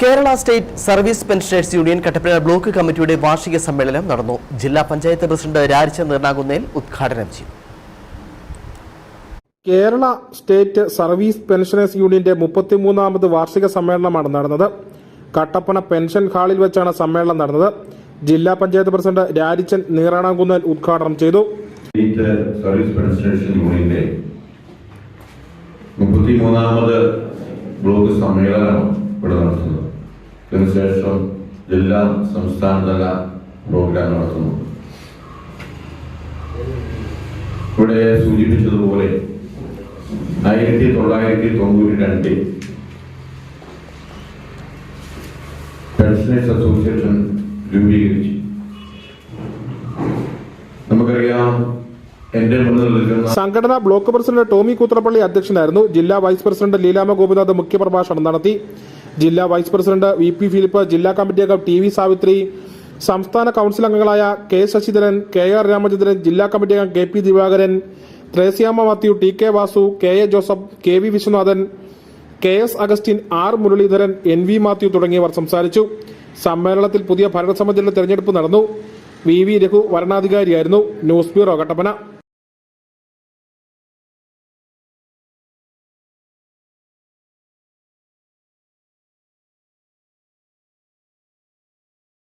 Kerala state service pensioners union Kattappana block കമ്മിറ്റിയുടെ വാർഷിക സമ്മേളനം നടന്നു. ജില്ലാ പഞ്ചായത്ത് പ്രസിഡന്റ് രാരിച്ച നിർണാകുന്നേൽ ഉദ്ഘാടനം ചെയ്തു. കേരള സ്റ്റേറ്റ് സർവീസ് പെൻഷനേഴ്സ് യൂണിയന്റെ മുപ്പത്തിമൂന്നാമത് വാർഷിക സമ്മേളനമാണ് നടന്നത്. കട്ടപ്പന പെൻഷൻ ഹാളിൽ വെച്ചാണ് സമ്മേളനം നടന്നത്. ജില്ലാ പഞ്ചായത്ത് പ്രസിഡന്റ് രാജിച്ചൻ നീറാണാങ്കുന്നൽ ഉദ്ഘാടനം ചെയ്തു. സ്റ്റേറ്റ് സർവീസ് പെൻഷനേഴ്സ് യൂണിയന്റെ മുപ്പത്തിമൂന്നാമത് ബ്ലോക്ക് സമ്മേളനം ഇവിടെ നടത്തുന്നത് ഇതിനുശേഷം ജില്ലാ സംസ്ഥാനതല പ്രോഗ്രാം നടത്തുന്നു. ഇവിടെ സൂചിപ്പിച്ചതുപോലെ ആയിരത്തി തൊള്ളായിരത്തി തൊണ്ണൂറ്റി രണ്ടിൽ പെൻഷനേഴ്സ് അസോസിയേഷൻ രൂപീകരിച്ചു. നമുക്കറിയാം സംഘടന ബ്ലോക്ക് പ്രസിഡന്റ് ടോമി കൂത്രപ്പള്ളി അധ്യക്ഷനായിരുന്നു. ജില്ലാ വൈസ് പ്രസിഡന്റ് ലീലാമ ഗോപിനാഥ് മുഖ്യപ്രഭാഷണം നടത്തി. ജില്ലാ vice president V P Philip ജില്ലാ കമ്മിറ്റി അംഗം ടി വി സാവിത്രി സംസ്ഥാന കൌൺസിൽ അംഗങ്ങളായ K Sasidharan K R Ramachandran ജില്ലാ കമ്മിറ്റി അംഗം K P Divakaran Thresiamma Mathew T K Vasu K A Joseph K V Viswanathan K S Augustine R Muraleedharan N V Mathew തുടങ്ങിയവർ സംസാരിച്ചു. സമ്മേളനത്തിൽ പുതിയ ഭരണസമിതിയുടെ തെരഞ്ഞെടുപ്പ് നടന്നു. V V Raghu വരണാധികാരിയായിരുന്നു. News bureau Kattappana.